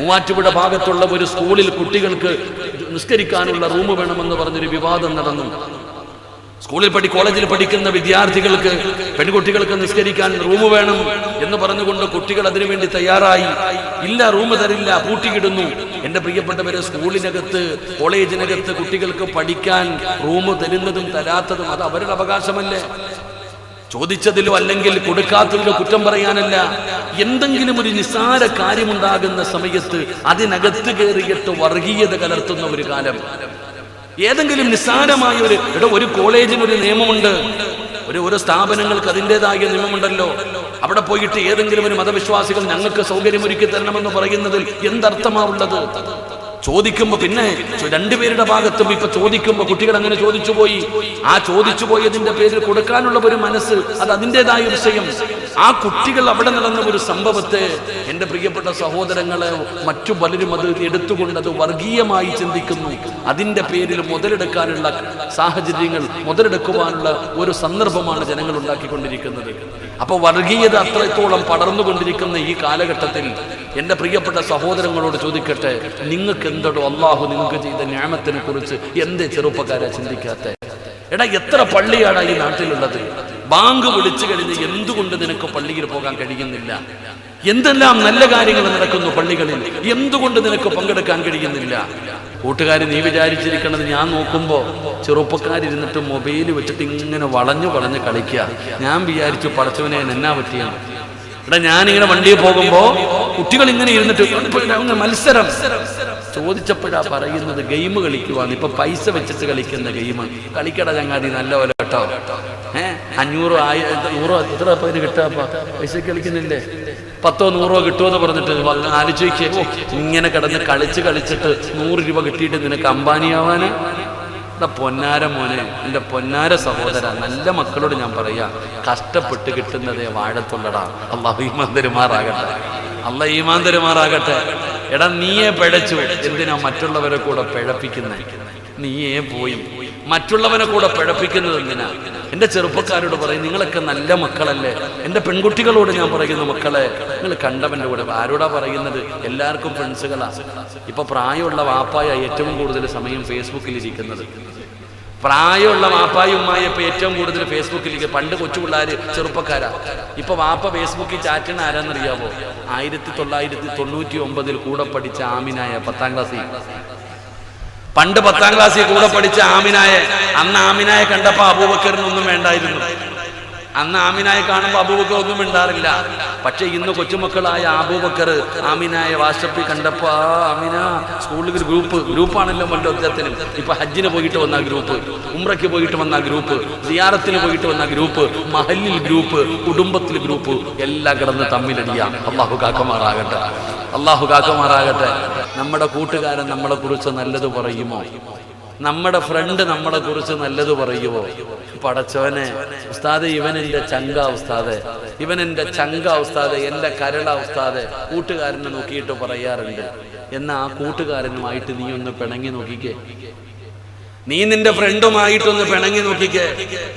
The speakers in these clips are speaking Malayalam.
മൂവാറ്റുപുഴ ഭാഗത്തുള്ള ഒരു സ്കൂളിൽ കുട്ടികൾക്ക് നിസ്കരിക്കാനുള്ള റൂം വേണമെന്ന് പറഞ്ഞൊരു വിവാദം നടന്നു. സ്കൂളിൽ പഠി കോളേജിൽ പഠിക്കുന്ന വിദ്യാർത്ഥികൾക്ക് പെൺകുട്ടികൾക്ക് നിസ്കരിക്കാൻ റൂം വേണം എന്ന് പറഞ്ഞുകൊണ്ട് കുട്ടികൾ അതിനുവേണ്ടി തയ്യാറായി. ഇല്ല റൂം തരില്ല പൂട്ടിക്കിടുന്നു. എന്റെ പ്രിയപ്പെട്ടവരെ സ്കൂളിനകത്ത് കോളേജിനകത്ത് കുട്ടികൾക്ക് പഠിക്കാൻ റൂം തരുന്നതും തരാത്തതും അത് അവരുടെ അവകാശമല്ലേ? ചോദിച്ചതിലോ അല്ലെങ്കിൽ കൊടുക്കാത്തതിലോ കുറ്റം പറയാനല്ല. എന്തെങ്കിലും ഒരു നിസ്സാര കാര്യമുണ്ടാകുന്ന സമയത്ത് അതിനകത്ത് കയറിയിട്ട് വർഗീയത കലർത്തുന്ന ഒരു കാലം. ഏതെങ്കിലും നിസ്സാരമായ ഒരു ഇവിടെ ഒരു കോളേജിന് ഒരു നിയമമുണ്ട്. ഒരു ഓരോ സ്ഥാപനങ്ങൾക്ക് അതിന്റെതായ നിയമമുണ്ടല്ലോ. അവിടെ പോയിട്ട് ഏതെങ്കിലും ഒരു മതവിശ്വാസികൾ ഞങ്ങൾക്ക് സൗകര്യമൊരുക്കി തരണമെന്ന് പറയുന്നതിൽ എന്തർത്ഥമാവുള്ളത് ചോദിക്കുമ്പോ പിന്നെ രണ്ടുപേരുടെ ഭാഗത്തും ഇപ്പൊ ചോദിക്കുമ്പോ കുട്ടികൾ അങ്ങനെ ചോദിച്ചു പോയി. ആ ചോദിച്ചു പോയതിന്റെ പേരിൽ കൊടുക്കാനുള്ള ഒരു മനസ്സ് അത് അതിന്റെതായ വിഷയം. ആ കുട്ടികൾ അവിടെ നടന്ന ഒരു സംഭവത്തെ എന്റെ പ്രിയപ്പെട്ട സഹോദരങ്ങളെ മറ്റു പലരും അത് എടുത്തുകൊണ്ട് അത് വർഗീയമായി ചിന്തിക്കുന്നു. അതിന്റെ പേരിൽ മുതലെടുക്കാനുള്ള സാഹചര്യങ്ങൾ മുതലെടുക്കുവാനുള്ള ഒരു സന്ദർഭമാണ് ജനങ്ങൾ ഉണ്ടാക്കിക്കൊണ്ടിരിക്കുന്നത്. അപ്പൊ വർഗീയത അത്രത്തോളം പടർന്നുകൊണ്ടിരിക്കുന്ന ഈ കാലഘട്ടത്തിൽ എന്റെ പ്രിയപ്പെട്ട സഹോദരങ്ങളോട് ചോദിക്കട്ടെ നിങ്ങൾക്ക് എന്തടോ അള്ളാഹു നിങ്ങൾക്ക് ചെയ്ത ഞാമത്തിനെ കുറിച്ച് എന്തേ ചെറുപ്പക്കാരെ ചിന്തിക്കാത്ത? എടാ എത്ര പള്ളിയാണ് ഈ നാട്ടിലുള്ളത്? ബാങ്ക് വിളിച്ചു കഴിഞ്ഞ് എന്തുകൊണ്ട് നിനക്ക് പള്ളിയിൽ പോകാൻ കഴിയുന്നില്ല? എന്തെല്ലാം നല്ല കാര്യങ്ങൾ നടക്കുന്നു പള്ളികളിൽ? എന്തുകൊണ്ട് നിനക്ക് പങ്കെടുക്കാൻ കഴിയുന്നില്ല? കൂട്ടുകാർ നീ വിചാരിച്ചിരിക്കണത് ഞാൻ നോക്കുമ്പോ ചെറുപ്പക്കാരിരുന്നിട്ട് മൊബൈൽ വെച്ചിട്ട് ഇങ്ങനെ വളഞ്ഞു വളഞ്ഞ് കളിക്കുക ഞാൻ വിചാരിച്ചു പടച്ചവനെ എന്നാ പറ്റിയാണ് എടാ ഞാനിങ്ങനെ വണ്ടിയിൽ പോകുമ്പോ കുട്ടികൾ ഇങ്ങനെ ഇരുന്നിട്ട് മത്സരം. ചോദിച്ചപ്പോഴാ പറയുന്നത് ഗെയിം കളിക്കുവാന്ന്. ഇപ്പൊ പൈസ വെച്ചിട്ട് കളിക്കുന്ന ഗെയിം കളിക്കട ചങ്ങാതി നല്ല പോലെ കേട്ടോ. ഏഹ് അഞ്ഞൂറോ ആയിരം നൂറോ എത്ര പേര് കിട്ടാപ്പ പൈസ കളിക്കുന്നില്ലേ? പത്തോ നൂറോ കിട്ടുമെന്ന് പറഞ്ഞിട്ട് ആലോചിക്കോ. ഇങ്ങനെ കിടന്ന് കളിച്ച് കളിച്ചിട്ട് നൂറ് രൂപ കിട്ടിയിട്ട് നിനക്ക് അംബാനിയാവാന്? എടാ പൊന്നാര മോനെ എന്റെ പൊന്നാര സഹോദര നല്ല മക്കളോട് ഞാൻ പറയാ കഷ്ടപ്പെട്ട് കിട്ടുന്നതേ വാഴത്തുള്ളടാ. അള്ളാഹു ഈമാൻ അല്ല ഈമാൻ തരുമാറാകട്ടെ. എടാ നീയെ പിഴച്ചു. എന്തിനാ മറ്റുള്ളവരെ കൂടെ പിഴപ്പിക്കുന്നേ? നീയേ പോയി. മറ്റുള്ളവനെ കൂടെ പിഴപ്പിക്കുന്നത് എന്തിനാ? എന്റെ ചെറുപ്പക്കാരോട് പറയും നിങ്ങളൊക്കെ നല്ല മക്കളല്ലേ? എന്റെ പെൺകുട്ടികളോട് ഞാൻ പറയുന്ന മക്കളെ നിങ്ങൾ കണ്ടവന്റെ കൂടെ ആരോടാ പറയുന്നത്? എല്ലാവർക്കും ഫ്രണ്ട്സുകളാ. ഇപ്പൊ പ്രായമുള്ള വാപ്പായ ഏറ്റവും കൂടുതൽ സമയം ഫേസ്ബുക്കിൽ ഇരിക്കുന്നത്. പ്രായമുള്ള വാപ്പായും ഉമ്മായി ഇപ്പൊ ഏറ്റവും കൂടുതൽ ഫേസ്ബുക്കിൽ ഇരിക്കുക പണ്ട് കൊച്ചു ചെറുപ്പക്കാരാ. ഇപ്പൊ വാപ്പ ഫേസ്ബുക്കിൽ ചാറ്റണ ആരാന്നറിയാവോ? ആയിരത്തി തൊള്ളായിരത്തി തൊണ്ണൂറ്റി ഒമ്പതിൽ കൂടെ പഠിച്ച ആമിനായ പത്താം ക്ലാസ്സിൽ. പണ്ട് പത്താം ക്ലാസ്സിൽ കൂടെ പഠിച്ച ആമിനായെ അന്ന് ആമിനായെ കണ്ടപ്പോ അബൂബക്കറിനൊന്നും വേണ്ടായിരുന്നു. അന്ന് ആമിനായെ കാണുമ്പോൾ അബൂബക്കർ ഒന്നും മിണ്ടാറില്ല. പക്ഷെ ഇന്ന് കൊച്ചുമക്കളായ അബൂബക്കർ ആമിനായെ വാശപ്പി കണ്ടപ്പോ ആമിന സ്കൂളിൽ ഒരു ഗ്രൂപ്പ് ഗ്രൂപ്പാണല്ലോ മല്ലൊത്തത്തിനും ഇപ്പൊ ഹജ്ജിന് പോയിട്ട് വന്ന ഗ്രൂപ്പ് ഉംറയ്ക്ക് പോയിട്ട് വന്ന ഗ്രൂപ്പ് സിയാറത്തിന് പോയിട്ട് വന്ന ഗ്രൂപ്പ് മഹലിൽ ഗ്രൂപ്പ് കുടുംബത്തിൽ ഗ്രൂപ്പ് എല്ലാം കിടന്ന് തമ്മിലടിയ. അള്ളാഹു കാക്കമാറാകട്ടെ. അള്ളാഹു കാക്കമാറാകട്ടെ. നമ്മുടെ കൂട്ടുകാരൻ നമ്മളെ കുറിച്ച് നല്ലത് പറയുമോ? നമ്മുടെ ഫ്രണ്ട് നമ്മളെ കുറിച്ച് നല്ലത് പറയുമോ പടച്ചവനെ ഉസ്താദെ ഇവൻ എന്റെ ചങ്ക ഉസ്താദെ ഇവൻ എന്റെ ചങ്ക ഉസ്താദെ എന്റെ കരള ഉസ്താദെ കൂട്ടുകാരനെ നോക്കിയിട്ട് പറയാറുണ്ട്. എന്നാ ആ കൂട്ടുകാരനുമായിട്ട് നീ ഒന്ന് പിണങ്ങി നോക്കിക്കേ. നീ നിന്റെ ഫ്രണ്ടുമായിട്ടൊന്ന് പിണങ്ങി നോക്കിക്കേ.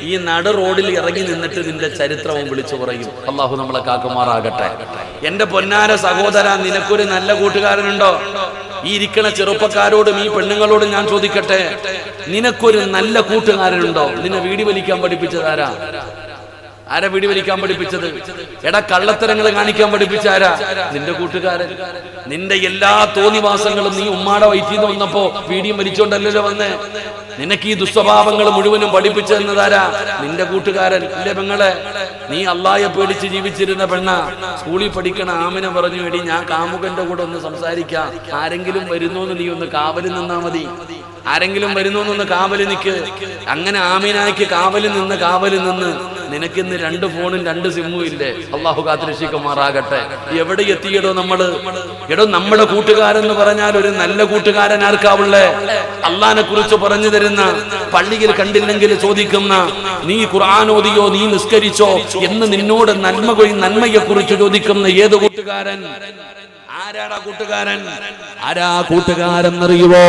ഈ നട റോഡിൽ ഇറങ്ങി നിന്നിട്ട് നിന്റെ ചരിത്രവും വിളിച്ചു പറയും. അള്ളാഹു നമ്മളെ കാക്കുമാറാകട്ടെ. എന്റെ പൊന്നാര സഹോദര നിനക്കൊരു നല്ല കൂട്ടുകാരനുണ്ടോ? ഈ ഇരിക്കണ ചെറുപ്പക്കാരോടും ഈ പെണ്ണുങ്ങളോടും ഞാൻ ചോദിക്കട്ടെ? നിനക്കൊരു നല്ല കൂട്ടുകാരനുണ്ടോ? നിന്നെ വീടി വലിക്കാൻ പഠിപ്പിച്ചതാരാ? ആരാ വീട് വലിക്കാൻ പഠിപ്പിച്ചത്? എടാ കള്ളത്തരങ്ങൾ കാണിക്കാൻ പഠിപ്പിച്ച ആരാ? നിന്റെ കൂട്ടുകാരൻ. നിന്റെ എല്ലാ തോന്നിവാസങ്ങളും നീ ഉമ്മാടെ വയറ്റിൽ നിന്ന് വന്നപ്പോ വീടിയും വലിച്ചോണ്ടല്ലോ വന്നേ. നിനക്ക് ഈ ദുസ്വഭാവങ്ങൾ മുഴുവനും പഠിപ്പിച്ചു തന്നതാരാ നിന്റെ കൂട്ടുകാരൻ. ഇല്ലേ പെങ്ങളെ? നീ അള്ളായെ പേടിച്ച് ജീവിച്ചിരുന്ന പെണ്ണ. സ്കൂളിൽ പഠിക്കണ ആമിനെ പറഞ്ഞു എടി ഞാൻ കാമുകന്റെ കൂടെ ഒന്ന് സംസാരിക്കാം. ആരെങ്കിലും വരുന്നോന്ന് നീ ഒന്ന് കാവലിൽ നിന്നാ മതി. ആരെങ്കിലും വരുന്നോന്നൊന്ന് കാവലിൽ നിൽക്ക് അങ്ങനെ ആമീനായ്ക്ക് കാവലിൽ നിന്ന് കാവലിൽ നിന്ന് നിനക്കിന്ന് രണ്ട് ഫോണും രണ്ട് സിമ്മും ഇല്ലേ? അള്ളാഹു കാത്തിരക്ഷിക്കുമാറാകട്ടെ. എവിടെ എത്തിയടോ നമ്മൾ? എടോ നമ്മുടെ കൂട്ടുകാരെന്ന് പറഞ്ഞാൽ ഒരു നല്ല കൂട്ടുകാരൻ ആർക്കാവുള്ളേ? അള്ളഹാനെ കുറിച്ച് പറഞ്ഞു തരുന്ന പള്ളിയിൽ കണ്ടില്ലെങ്കിൽ ചോദിക്കുന്ന നീ ഖുർആൻ ഓതിയോ നീ നിസ്കരിച്ചോ എന്ന് നിന്നോട് നന്മ നന്മയെ കുറിച്ച് ചോദിക്കുന്ന ഏത് കൂട്ടുകാരൻ? ആരാടാ കൂട്ടുകാരൻ? ആരാ കൂട്ടുകാരൻ അറിയുവോ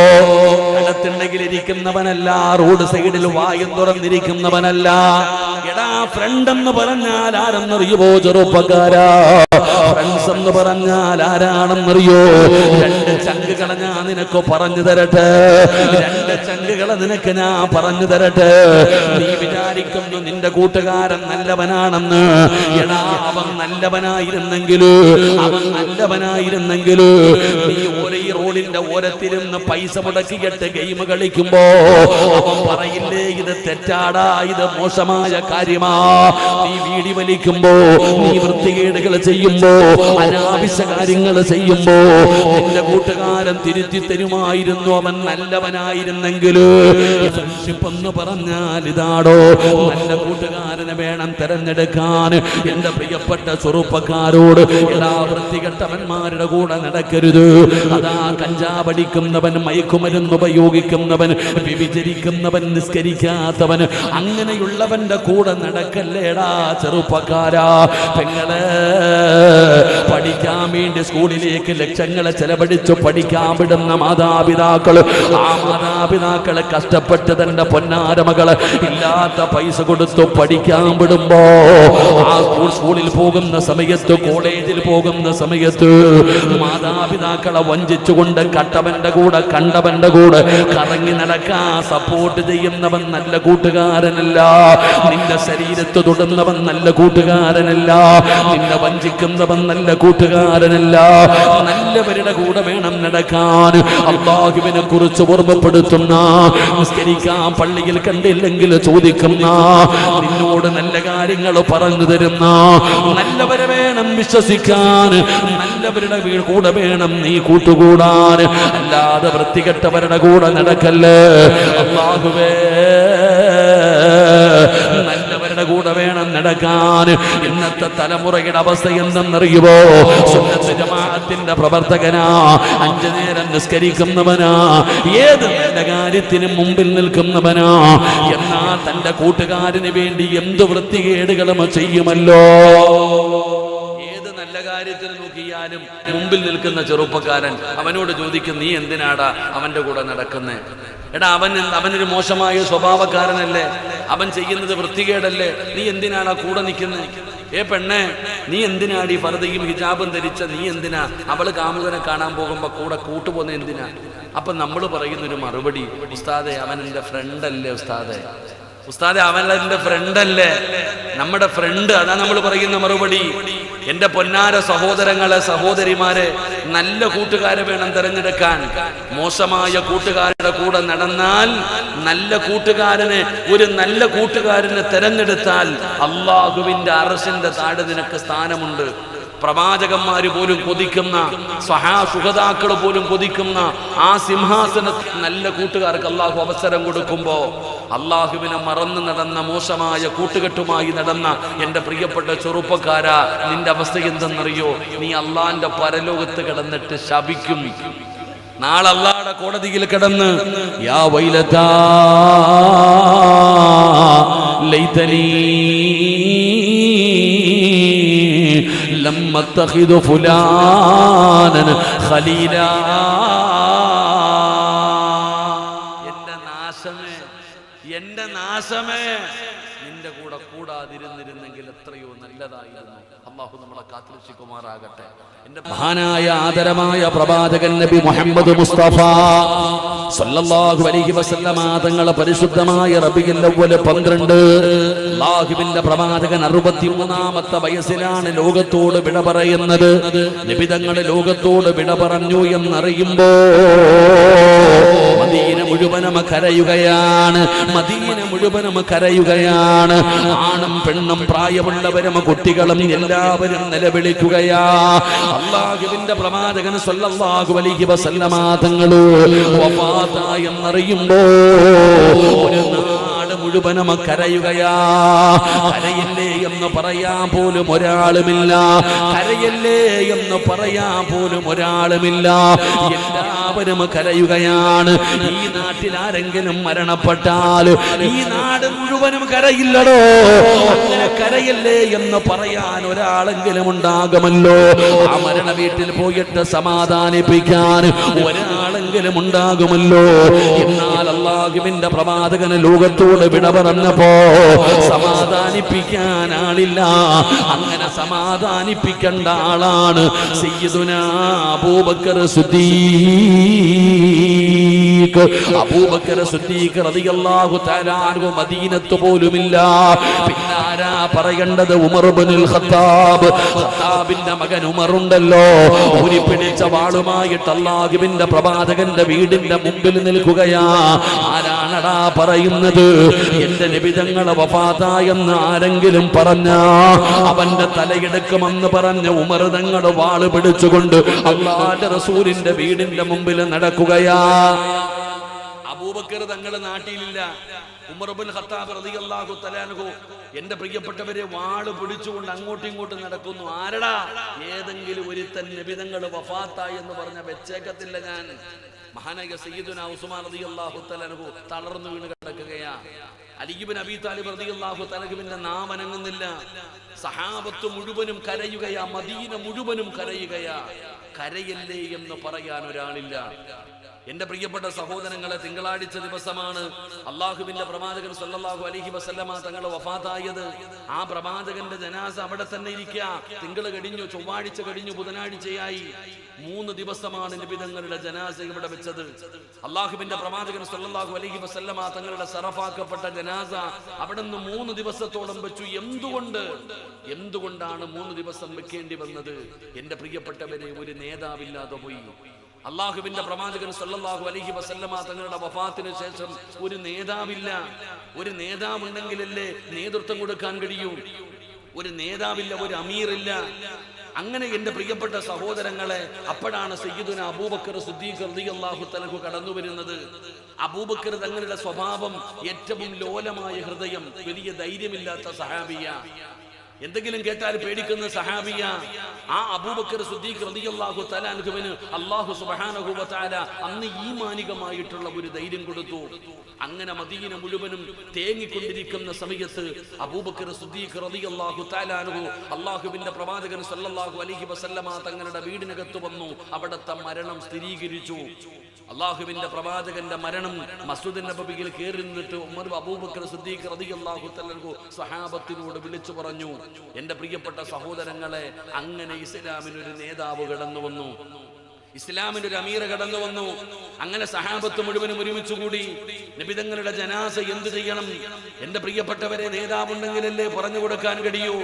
കടത്തിണ്ടെങ്കിൽ ഇരിക്കുന്നവനല്ല റോഡ് സൈഡിൽ വായും തുറന്നിരിക്കുന്നവനല്ല. എടാ ഫ്രണ്ട് എന്ന് പറഞ്ഞാൽ ആരെന്നറിയുവോ? ചെറുപ്പക്കാരാ. ഫ്രണ്ട്സ് എന്ന് പറഞ്ഞാൽ ആരാണെന്നറിയോ? രണ്ട് ചങ്കുകള ഞാൻ നിനക്ക് പറഞ്ഞു തരട്ടെ. രണ്ട് ചങ്കുകളെ നിനക്ക് ഞാൻ പറഞ്ഞു തരട്ടെ. നീ വിചാരിക്കുന്നു നിന്റെ കൂട്ടുകാരൻ നല്ലവനാണെന്ന്. എടാ അവൻ നല്ലവനായിരുന്നെങ്കിൽ അവൻ നല്ലവനായിരുന്നെങ്കിൽ നീ ഒരേ റോഡിന്റെ ഓരത്തിരുന്ന് പൈസ മുടക്കിയിട്ട് ഗെയിം കളിക്കുമ്പോ പറയില്ലേ ഇത് തെറ്റാടാ ഇത് മോശമായ കാര്യമാ. നീ വീടി വലിക്കുമ്പോ നീ വൃത്തികേടുകൾ ചെയ്യുമ്പോ അനാവശ്യ കാര്യങ്ങൾ ചെയ്യുമ്പോ എന്റെ കൂട്ടുകാരൻ തിരുത്തി തരുമായിരുന്നു അവൻ നല്ലവനായിരുന്നെങ്കിൽ ഫ്രണ്ട്ഷിപ്പ് എന്ന് പറഞ്ഞാൽ ഇതാടോ നല്ല കൂട്ടുകാരനെ വേണം തിരഞ്ഞെടുക്കാൻ. എന്റെ പ്രിയപ്പെട്ട ചെറുപ്പക്കാരോട് എല്ലാ വൃത്തികെട്ടവന്മാരുടെ കൂടെ നടക്കരുത്. അതാ കഞ്ചാവടിക്കുന്നവൻ മയക്കുമരുന്ന് ഉപയോഗിക്കുന്നവൻ വിവിചരിക്കുന്നവൻ നിസ്കരിക്കാത്തവൻ. അങ്ങനെയുള്ളവന്റെ കൂടെ നടക്കല്ലേടാ ചെറുപ്പക്കാരാ. പെങ്ങളെ പഠിക്കാൻ വേണ്ടി സ്കൂളിലേക്ക് ലക്ഷങ്ങളെ ചെലവഴിച്ചു പഠിക്കാൻ വിടുന്ന മാതാപിതാക്കൾ ആ മാതാപിതാക്കളെ കഷ്ടപ്പെട്ട് തന്റെ പൊന്നാരമകൾ ഇല്ലാത്ത പൈസ കൊടുത്തു പഠിക്കാൻ വിടുമ്പോ ആ സ്കൂളിൽ പോകുന്ന സമയത്ത് കോളേജിൽ പോകുന്ന സമയത്ത് മാതാപിതാക്കളെ വഞ്ചിച്ചുകൊണ്ട് കട്ടവന്റെ കൂടെ കണ്ടവന്റെ കൂടെ കറങ്ങി നടക്കാ സപ്പോർട്ട് ചെയ്യുന്നവൻ നല്ല കൂട്ടുകാരനല്ല. നിന്റെ ശരീരത്ത് തൊടുന്നവൻ നല്ല കൂട്ടുകാരനല്ല. നിന്നെ വഞ്ചിക്കുന്നവൻ നല്ല കൂട്ടുകാരനല്ല. നല്ലവരുടെ കൂടെ വേണം നടക്കാൻ. അള്ളാഹുവിനെ കുറിച്ച് ഓർമ്മപ്പെടുത്തുന്ന നിസ്കരിക്കാൻ പള്ളിയിൽ കണ്ടില്ലെങ്കിൽ ചോദിക്കുന്ന നിന്നോട് നല്ല കാര്യങ്ങൾ പറഞ്ഞു തരുന്ന നല്ലവരെ വേണം വിശ്വസിക്കാൻ നല്ലവരുടെ കൂടെ വേണം നീ കൂട്ടുകൂടാൻ. അല്ലാതെ വൃത്തികെട്ടവരുടെ കൂടെ നടക്കല്ലേ? അള്ളാഹുവേ നല്ലവരുടെ കൂടെ വേണം നടക്കാൻ. ഇന്നത്തെ തലമുറയുടെ അവസ്ഥ എന്തെന്നറിയുമോ ജമാഅത്തിന്റെ പ്രവർത്തകനാ അഞ്ചു നേരം നിസ്കരിക്കുന്നവനാ ഏത് കാര്യത്തിനും മുമ്പിൽ നിൽക്കുന്നവനാ. എന്നാൽ തന്റെ കൂട്ടുകാരന് വേണ്ടി എന്ത് വൃത്തികേടുകളും ചെയ്യുമല്ലോ? ഏത് നല്ല കാര്യത്തിന് നോക്കിയാലും മുമ്പിൽ നിൽക്കുന്ന ചെറുപ്പക്കാരൻ അവനോട് ചോദിക്കും നീ എന്തിനാടാ അവന്റെ കൂടെ നടക്കുന്നേ? എടാ അവൻ അവനൊരു മോശമായ സ്വഭാവക്കാരനല്ലേ? അവൻ ചെയ്യുന്നത് വൃത്തികേടല്ലേ? നീ എന്തിനാടാ കൂടെ നിൽക്കുന്നത് ഏ പെണ്ണെ നീ എന്തിനാണ് ഈ ഫറതയും ഹിജാബും ധരിച്ച നീ എന്തിനാ? അവൾ കാമുകനെ കാണാൻ പോകുമ്പോ കൂടെ കൂട്ടുപോകുന്ന എന്തിനാ? അപ്പൊ നമ്മൾ പറയുന്നൊരു മറുപടി ഉസ്താദെ അവൻ എന്റെ ഫ്രണ്ടല്ലേ ഉസ്താദെ? ഉസ്താദെ അവൻ എന്റെ ഫ്രണ്ടല്ലേ? നമ്മുടെ ഫ്രണ്ട് അതാ നമ്മൾ പറയുന്ന മറുപടി. എന്റെ പൊന്നാര സഹോദരങ്ങളെ സഹോദരിമാരെ നല്ല കൂട്ടുകാരെ വേണം തിരഞ്ഞെടുക്കാൻ. മോശമായ കൂട്ടുകാരുടെ കൂടെ നടന്നാൽ നല്ല കൂട്ടുകാരനെ ഒരു നല്ല കൂട്ടുകാരനെ തിരഞ്ഞെടുത്താൽ അള്ളാഹുവിന്റെ അറസിന്റെ താഴെ നിനക്ക് സ്ഥാനമുണ്ട്. പ്രവാചകന്മാര് പോലും കൊതിക്കുന്ന സഹാ സുഹതാക്കൾ പോലും കൊതിക്കുന്ന ആ സിംഹാസനത്തിൽ നല്ല കൂട്ടുകാർക്ക് അള്ളാഹു അവസരം കൊടുക്കുമ്പോ അള്ളാഹുവിനെ മറന്നു നടന്ന മോശമായ കൂട്ടുകെട്ടുമായി നടന്ന എന്റെ പ്രിയപ്പെട്ട ചെറുപ്പക്കാരാ നിന്റെ അവസ്ഥ എന്തെന്നറിയോ? നീ അള്ളാന്റെ പരലോകത്ത് കിടന്നിട്ട് ശപിക്കും. നാളെ അള്ളാടെ കോടതിയിൽ കിടന്ന് യാ വൈലതാ ലൈതനീ ലം ഫുലാനൻ ഖലീലാ നാശമേ നിന്റെ കൂടെ കൂടാതിരുന്നിരുന്നെങ്കിൽ എത്രയോ നല്ലതായിരുന്നു. അള്ളാഹു നമ്മളെ കാത്തിരക്ഷിക്കുമാറാകട്ടെ എന്റെ മഹാനായ ആദരമായ പ്രവാചകൻ നബി മുഹമ്മദ് മുസ്തഫ സല്ലല്ലാഹു അലൈഹി വസല്ലമ തങ്ങളെ പരിശുദ്ധമായ റബിയുൽ അവ്വൽ 12 അല്ലാഹുവിന്റെ പ്രവാചകൻ 63ാമത്തെ വയസ്സിലാണ് ലോകത്തോട് വിട പറയുന്നത്. നിബിതങ്ങൾ ലോകത്തോട് വിട പറഞ്ഞു എന്നറിയുമ്പോ മദീന മുഴുവനും കരയുകയാണ് മദീന മുഴുവനും കരയുകയാണ് ആണും പെണ്ണും പ്രായമുള്ളവരും കുട്ടികളും എല്ലാവരും നിലവിളിക്കുകയാ. അള്ളാഹുവിന്റെ പ്രവാചകൻ സല്ലല്ലാഹു അലൈഹി വസല്ലമ തങ്ങൾ വഫാത്തായി എന്നറിയുമ്പോ ഒരു മുഴുവനും കരയുകയാ. കരയില്ലേ എന്ന് പറയാൻ പോലും ഒരാളുമില്ല. കരയല്ലേ എന്ന് പറയാൻ പോലും ഒരാളുമില്ല. എല്ലാവരും കരയുകയാണ്. ഈ നാട്ടിൽ ആരെങ്കിലും മരണപ്പെട്ടാൽ ഈ നാട് മുഴുവനും കരയില്ലടോ. അങ്ങനെ കരയല്ലേ എന്ന് പറയാൻ ഒരാളെങ്കിലും ഉണ്ടാകുമല്ലോ. ആ മരണ വീട്ടിൽ പോയിട്ട് സമാധാനിപ്പിക്കാൻ ഒരാളെങ്കിലും ഉണ്ടാകുമല്ലോ. എന്നാൽ അള്ളാഹുവിന്റെ പ്രവാചകന് ലോകത്തോട് വിട പറഞ്ഞപ്പോ സമാധാനിപ്പിക്കാൻ ആളില്ല. അങ്ങനെ സമാധാനിപ്പിക്കേണ്ട ആളാണ് സയ്യിദുനാ അബൂബക്കർ സിദ്ദീഖ്. അബൂബക്കർ സിദ്ദീഖ് റളിയല്ലാഹു തആല അൻഹു മദീനത്ത് പോലുമില്ല. പിന്നെ ആരാ പറയേണ്ടത്? Umar Ibnul Khattab. ഖത്താബിന്റെ മകൻ ഉമർ ഉണ്ടല്ലോ ഊരി പിടിച്ച വാളുമായിട്ട് അല്ലാഹുവിന്റെ പ്രവാചകന്റെ വീടിന്റെ മുമ്പിൽ നിൽക്കുകയാ. ആരാണടാ പറയുന്നത്? എന്റെ നിബിതങ്ങളെ വഫാതായെന്ന് ആരെങ്കിലും പറഞ്ഞ? അവന്റെ തലയെടുക്കുമെന്ന് പറഞ്ഞ ഉമർ തങ്ങൾ വാൾ പിടിച്ചുകൊണ്ട് അള്ളാന്റെ റസൂലിന്റെ വീടിന്റെ മുമ്പിൽ നടക്കുകയാ. അബൂബക്കർ തങ്ങളുടെ നാട്ടിലില്ല. ഉമർബുൽ ഖത്താബ് റളിയല്ലാഹു തലാനുഹു എന്റെ പ്രിയപ്പെട്ടവരെ വാൾ പിടിച്ചുകൊണ്ട് അങ്ങോട്ടും ഇങ്ങോട്ടും നടക്കുന്നു. ആരടാ? ഏതെങ്കിലും ഒരുത്തൻ നിബിതങ്ങൾ വഫാത്തായി എന്ന് പറഞ്ഞ വെച്ചേക്കത്തില്ല ഞാൻ. മഹാനായ സയ്യിദുന ഉസ്മാൻ റളിയല്ലാഹു തലാനുഹു തളർന്നു വീണ് കിടക്കുകയാ. അലിബിൻ അബി താലിബ് റളിയല്ലാഹു തആലാഹുവിന്റെ നാം അനങ്ങുന്നില്ല. സഹാബത്ത് മുഴുവനും കരയുകയാ. മദീന മുഴുവനും കരയുകയാ. കരയല്ലേ എന്ന് പറയാൻ ഒരാളില്ല. എന്റെ പ്രിയപ്പെട്ട സഹോദരങ്ങളെ തിങ്കളാഴ്ച ദിവസമാണ് അള്ളാഹുവിന്റെ പ്രവാചകൻ സല്ലാഹു അലഹി വസല്ലമ തങ്ങൾ വഫാത്തായത്. ആ പ്രവാചകന്റെ ജനാസ അവിടെ തന്നെ ഇരിക്കുക. തിങ്കൾ കഴിഞ്ഞു ചൊവ്വാഴ്ച കഴിഞ്ഞു ബുധനാഴ്ചയായി. മൂന്ന് ദിവസമാണ് നിബിതങ്ങളുടെ ജനാസ ഇവിടെ വെച്ചത്. അള്ളാഹുവിന്റെ പ്രവാചകൻ സല്ലാഹു അലഹി വസല്ലമ തങ്ങളുടെ സറഫാക്കപ്പെട്ട ജനാസ അവിടെ നിന്ന് മൂന്ന് ദിവസത്തോളം വെച്ചു. എന്തുകൊണ്ട്? എന്തുകൊണ്ടാണ് മൂന്ന് ദിവസം വെക്കേണ്ടി വന്നത്? എന്റെ പ്രിയപ്പെട്ടവരെ ഒരു നേതാവില്ലാതെ പോയി. അള്ളാഹുവിന്റെ പ്രവാചകൻ സല്ലാഹു അലഹി വസല്ലമ തങ്ങളുടെ വഫാത്തിന് ശേഷം ഒരു നേതാവില്ല. ഒരു നേതാവ് ഉണ്ടെങ്കിലല്ലേ നേതൃത്വം കൊടുക്കാൻ കഴിയൂ. ഒരു നേതാവില്ല ഒരു അമീറില്ല. അങ്ങനെ എന്റെ പ്രിയപ്പെട്ട സഹോദരങ്ങളെ അപ്പോഴാണ് സയ്യിദുന അബൂബക്കർ സുദ്ദീഖ് റളിയല്ലാഹു തലഹു കടന്നു വരുന്നത്. അബൂബക്കർ തങ്ങളുടെ സ്വഭാവം ഏറ്റവും ലോലമായ ഹൃദയം വലിയ ധൈര്യമില്ലാത്ത സഹാബിയ. എന്തെങ്കിലും കേട്ടാൽ പേടിക്കുന്ന സഹാബിയ ആ അബൂബക്കർ സുദ്ദീഖ് വ തആല അന്ന് ഈമാനികമായിട്ടുള്ള ഒരു ധൈര്യം കൊടുത്തു. അങ്ങനെ മദീന മുഴുവനും തേങ്ങിക്കൊണ്ടിരിക്കുന്ന സമയത്ത് അബൂബക്കർ സുദ്ദീഖ് റളിയല്ലാഹു തആലാഹു അല്ലാഹുവിന്റെ പ്രവാചകൻ സല്ലല്ലാഹു അലൈഹി വസല്ലമ തങ്ങളുടെ വീടിനകത്ത് വന്നു. അവിടത്തെ മരണം സ്ഥിരീകരിച്ചു. അള്ളാഹുവിന്റെ പ്രവാചകന്റെ മരണം മസ്ജിദ് നബവിയിൽ കയറി നിന്നിട്ട് ഉമർ അബൂബക്കർ സിദ്ദീഖ് റളിയല്ലാഹു തആലഹു സഹാബത്തിനോട് വിളിച്ചു പറഞ്ഞു. എന്റെ പ്രിയപ്പെട്ട സഹോദരങ്ങളെ അങ്ങനെ ഇസ്ലാമിനൊരു നേതാവ് കടന്നു വന്നു ഇസ്ലാമിന്റെ ഒരു അമീർ കടന്നു വന്നു. അങ്ങനെ സഹാബത്ത് മുഴുവനും ഒരുമിച്ചുകൂടി നബിതങ്ങളുടെ ജനാസ എന്തു ചെയ്യണം? എന്റെ പ്രിയപ്പെട്ടവരെ നേതാവുണ്ടെങ്കിലല്ലേ പറഞ്ഞു കൊടുക്കാൻ കഴിയൂ.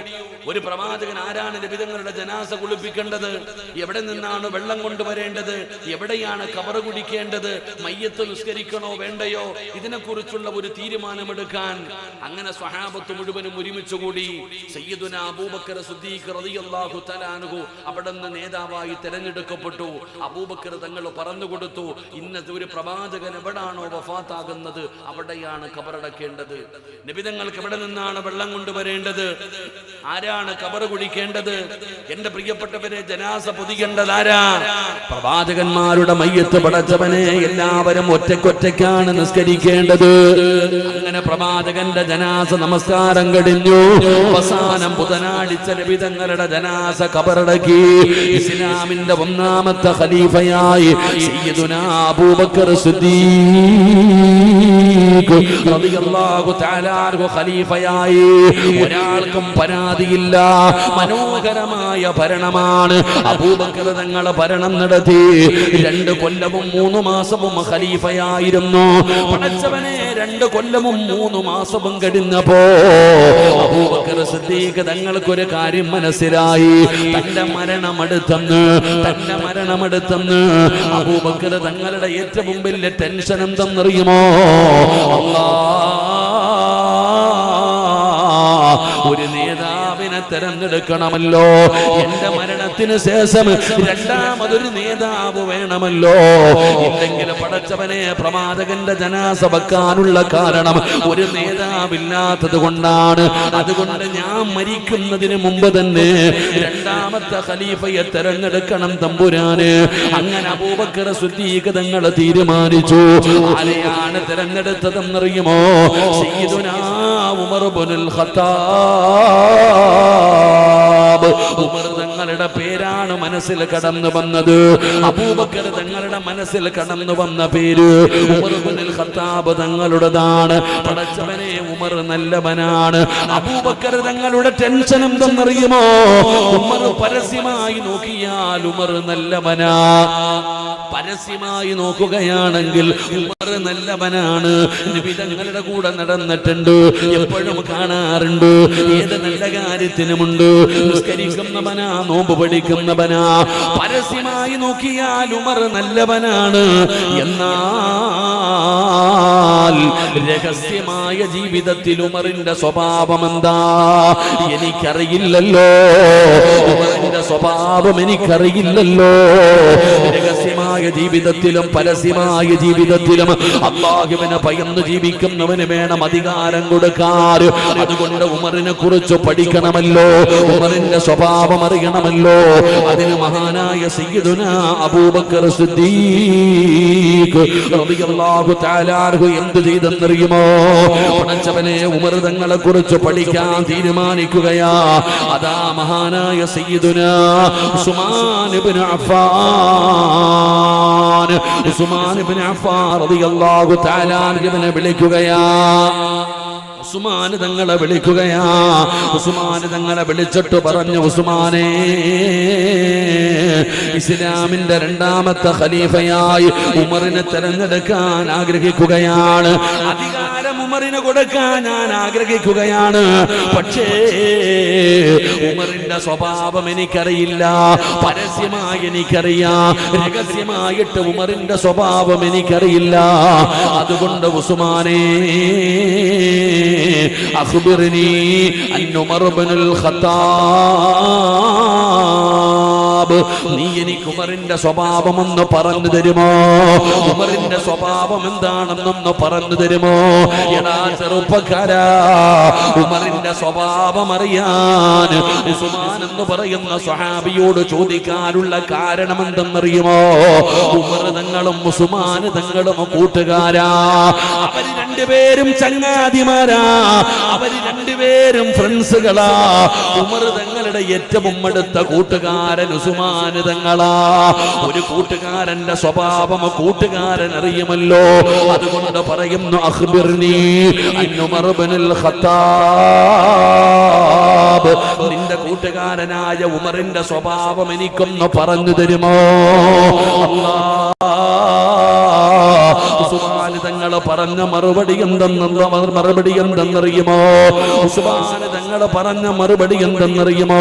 ഒരു പ്രവാചകൻ ആരാണ് നബിതങ്ങളുടെ ജനാസ കുളിപ്പിക്കേണ്ടത്? എവിടെ നിന്നാണ് വെള്ളം കൊണ്ടുവരേണ്ടത്? എവിടെയാണ് കവർ കുടിക്കേണ്ടത്? മയ്യത്ത് നിസ്കരിക്കണോ വേണ്ടയോ? ഇതിനെക്കുറിച്ചുള്ള ഒരു തീരുമാനമെടുക്കാൻ അങ്ങനെ സഹാബത്ത് മുഴുവനും ഒരുമിച്ചുകൂടി സയ്യിദുന അബൂബക്കർ സിദ്ദീഖ് റളിയല്ലാഹു അവിടെ നിന്ന് നേതാവായി തെരഞ്ഞെടുക്കപ്പെട്ടു. അബൂബക്കർ തങ്ങൾ പറഞ്ഞു കൊടുത്തു ഇന്നത്തെ ഒരു പ്രവാചകൻ എവിടാണോ വഫാത്താകുന്നത്? അവിടെയാണ് കബറടക്കേണ്ടത്. നിബിതങ്ങൾക്ക് എവിടെ നിന്നാണ് വെള്ളം കൊണ്ടുവരേണ്ടത്? ആരാണ് കബർ കുഴിക്കേണ്ടത് എന്റെ പ്രിയപ്പെട്ടവരെ ജനാസ പൊതിക്കേണ്ടത് ആരാ? പ്രവാചകന്മാരുടെ മയ്യത്ത് പടച്ചവനെ എല്ലാവരും ഒറ്റക്കൊറ്റയ്ക്കാണ് നിസ്കരിക്കേണ്ടത്. അങ്ങനെ പ്രവാചകന്റെ ജനാസ നമസ്കാരം കഴിഞ്ഞു. അവസാനം ബുധനാഴ്ച ലഭിതങ്ങളുടെ ജനാസ കബറടക്കി. ഇസ്ലാമിന്റെ ഒന്നാമത്തെ ഖലീഫയായി സയ്യിദുനാ അബൂബക്കർ സിദ്ദീഖ് റളിയല്ലാഹു തആല ഖലീഫയായി. ഒരാൾക്കും പരാതിയില്ല. മനോഹരമായ ഭരണമാണ്. അബൂബക്കർ തങ്ങളെ ഭരണം നടത്തി. രണ്ട് കൊല്ലവും മൂന്ന് മാസവും ഖലീഫയായിരുന്നു. പടച്ചവനെ രണ്ട് കൊല്ലവും മൂന്ന് മാസവും കഴിഞ്ഞപ്പോ അബൂബക്കർ സിദ്ദീഖ് തങ്ങൾക്കൊരു കാര്യം മനസ്സിലായി. തന്റെ മരണമെടുത്തെന്ന് തന്റെ മരണമെടുത്തെന്ന് അബൂബക്കർ തങ്ങളുടെ ഏറ്റവും വലിയ ടെൻഷൻ എന്തെന്നറിയുമോ? അല്ലാ ഒരു നേതാവിനെ തെരഞ്ഞെടുക്കണമല്ലോ. എന്റെ കാലത്തിന് ശേഷം രണ്ടാമതൊരു നേതാവ് വേണമല്ലോ. ഇല്ലെങ്കിൽ പടച്ചവനെ പ്രവാചകന്റെ ജനാസ വെക്കാനുള്ള കാരണം ഒരു നേതാവില്ലാത്തത് കൊണ്ടാണ്. അതുകൊണ്ട് ഞാൻ മരിക്കുന്നതിന് മുമ്പ് തന്നെ രണ്ടാമത്തെ ഖലീഫയെ തെരഞ്ഞെടുക്കണം തമ്പുരാന്. അങ്ങനെ അബൂബക്കർ സുദ്ദീഖ് തങ്ങൾ തീരുമാനിച്ചു. ആരെയാണ് തെരഞ്ഞെടുത്തതെന്നറിയുമോ? Umar Ibnul Khattab. ഉമർ തങ്ങളുടെ പേരാണ് മനസ്സിൽ കടന്നു വന്നത്. അബൂബക്കർ തങ്ങളുടെ മനസ്സിൽ കടന്നു വന്ന പേര് ഉമർ ഖത്താബ് തങ്ങളുടേതാണ്. പടച്ചവനെ ഉമർ നല്ലവനാണ്. അബൂബക്കർ തങ്ങളുടെ ടെൻഷൻ എന്തെന്നറിയുമോ ഉമർ പരസ്യമായി നോക്കിയാൽ ഉമർ നല്ലവനാ. പരസ്യമായി നോക്കുകയാണെങ്കിൽ ഉമർ നല്ലവനാണ്. നബി തങ്ങളുടെ കൂടെ നടന്നിട്ടുണ്ട് എപ്പോഴും കാണാറുണ്ട്. ഏത് നല്ല കാര്യത്തിനുമുണ്ട്? നിസ്കരിക്കുന്നവനാ നോമ്പ് പഠിക്കുന്നവനാ. പരസ്യമായി നോക്കിയാൽ ഉമർ നല്ലവനാണ്. എന്നാൽ രഹസ്യമായ ജീവിതത്തിൽ ഉമറിന്റെ സ്വഭാവം എന്താ എനിക്കറിയില്ലല്ലോ. ഉമറിന്റെ സ്വഭാവം എനിക്കറിയില്ലല്ലോ. രഹസ്യമായ ജീവിതത്തിലും പരസ്യമായ ജീവിതത്തിലും അള്ളാഹുവിനെ ഭയന്ന് ജീവിക്കുന്നവന് വേണം അധികാരം കൊടുക്കാറ് അതുകൊണ്ട് ഉമറിനെ കുറിച്ച് പഠിക്കണമല്ലോ. ഉമറിന്റെ സ്വഭാവം അറിയണമല്ലോ. അതിന് മഹാനായ സയ്യിദുന അബൂബക്കർ സിദ്ദീഖ് എന്ത് ചെയ്തെന്നറിയുമോ? പടച്ചവനെ ഉമർ തങ്ങളെ കുറിച്ച് പഠിക്കാൻ തീരുമാനിക്കുകയാ. അതാ മഹാനായ സയ്യിദുന ഉസ്മാൻ ഇബ്നു അഫ്ഫാൻ. ഉസ്മാൻ. ഇബ്നു അഫ്ഫാൻ റളിയല്ലാഹു തആല വിളിക്കുകയാ. ഉസ്മാൻ തങ്ങളെ വിളിക്കുകയാ. ഉസ്മാൻ തങ്ങളെ വിളിച്ചിട്ട് പറഞ്ഞു ഉസ്മാനെ ഇസ്ലാമിന്റെ രണ്ടാമത്തെ ഖലീഫയായി ഉമറിനെ തെരഞ്ഞെടുക്കാൻ ആഗ്രഹിക്കുകയാണ്. അധികാരം ഉമറിന് കൊടുക്കാൻ ഞാൻ ആഗ്രഹിക്കുകയാണ്. പക്ഷേ ഉമറിന്റെ സ്വഭാവം എനിക്കറിയില്ല. പരസ്യമായി എനിക്കറിയാം. രഹസ്യമായിട്ട് ഉമറിന്റെ സ്വഭാവം എനിക്കറിയില്ല. അതുകൊണ്ട് ഉസുമാനെ ഇബ്നുൽ ഖത്താബ് നീ എനിക്ക് ഉമറിന്റെ സ്വഭാവം ഒന്ന് പറഞ്ഞു തരുമോ? ഉമറിന്റെ സ്വഭാവം എന്താണെന്നൊന്ന് പറഞ്ഞു തരുമോ? എടാ ചെറുപ്പക്കാരാ. ഉമറിന്റെ സ്വഭാവം അറിയാൻ ഉസ്മാൻ എന്ന് പറയുന്ന സ്വഹാബിയോട് ചോദിക്കാനുള്ള കാരണം എന്തെന്നറിയുമോ ഉമർ തങ്ങളും ഉസ്മാൻ തങ്ങളും കൂട്ടുകാരാ. അവർ രണ്ടുപേരും ചങ്ങാതിമാരാ. അവർ രണ്ടുപേരും ഫ്രണ്ട്സുകളാ. ഉമർ തങ്ങളുടെ ഏറ്റവും അടുത്ത കൂട്ടുകാരൻ ഉസുമാന് തങ്ങളാ. ഒരു കൂട്ടുകാരന്റെ സ്വഭാവം കൂട്ടുകാരൻ അറിയുമല്ലോ. അതുകൊണ്ട് പറയുന്നു ഖത്താബ്. നിന്റെ കൂട്ടുകാരനായ ഉമറിന്റെ സ്വഭാവം എനിക്കൊന്ന് പറഞ്ഞു തരുമോ? അല്ലാ. തങ്ങൾ പറഞ്ഞ മറുപടി എന്തെന്നുള്ള മറുപടി എന്തെന്നറിയുമോ? ഉസ്മാൻ തങ്ങൾ പറഞ്ഞ മറുപടി എന്തെന്നറിയുമോ?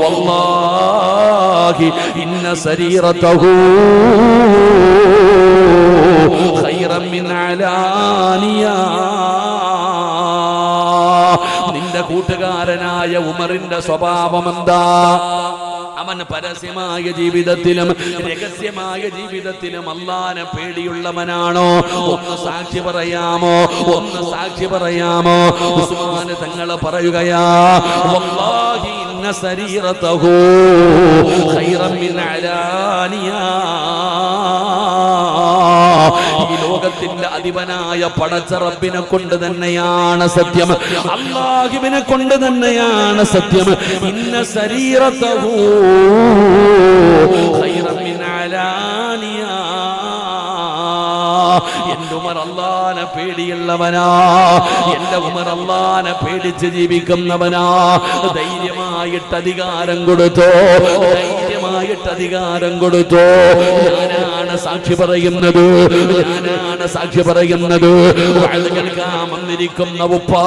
വല്ലാഹി ഇന്ന ശരീരത്തഹു നിന്റെ കൂട്ടുകാരനായ ഉമറിന്റെ സ്വഭാവം എന്താ അവൻ പരസ്യമായ ജീവിതത്തിലും രഹസ്യമായ ജീവിതത്തിലും അല്ലാനെ പേടിയുള്ളവനാണോ? ഒന്ന് സാക്ഷി പറയാമോ? ഒന്ന് സാക്ഷി പറയാമോ? ഉസ്മാന് തങ്ങൾ പറയുകയാ വല്ലാഹി ഇന്ന ശരീരത്തഹു ഖൈറൻ ഈ ലോകത്തിന്റെ അധിപനായ പടച്ചറബിനെ കൊണ്ട് തന്നെയാണ് സത്യം. അള്ളാഹുവിനെ കൊണ്ട് തന്നെയാണ് സത്യം. ഇന്ന ശരീരത്തഹു എന്റെ ഉമർ അള്ളാനെ പേടിയുള്ളവനാ. എന്റെ ഉമർ അള്ളാനെ പേടിച്ച് ജീവിക്കുന്നവനാ. ധൈര്യമായിട്ട് അധികാരം കൊടുത്തോ. ധൈര്യമായിട്ട് അധികാരം കൊടുത്തോ. ഞാനാണ് സാക്ഷി പറയുന്നത്. ഞാനാണ് സാക്ഷി പറയുന്നത്. വന്നിരിക്കുന്ന ഉപ്പാ.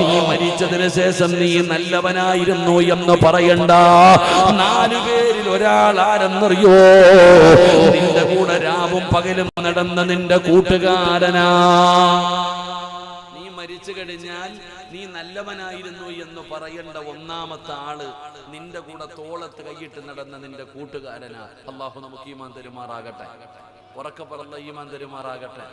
നീ മരിച്ചതിന് ശേഷം നീ നല്ലവനായിരുന്നു എന്ന് പറയണ്ട. നാലു പേരിൽ ഒരാൾ ആരെന്നറിയോ നിന്റെ കൂടെ രാവും പകലും നടന്ന നിന്റെ കൂട്ടുകാരനാ. നീ മരിച്ചു കഴിഞ്ഞാൽ നീ നല്ലവനായിരുന്നു എന്ന് പറയേണ്ട ഒന്നാമത്തെ ആൾ നിന്റെ കൂടെ തോളത്ത് കൈയിട്ട് നടന്ന നിന്റെ കൂട്ടുകാരനാ. അള്ളാഹു നമുക്ക് ഈമാൻ തരുമാറാകട്ടെ. ഉറക്കപ്പറന്ന ഈമാൻ തരുമാറാകട്ടെ.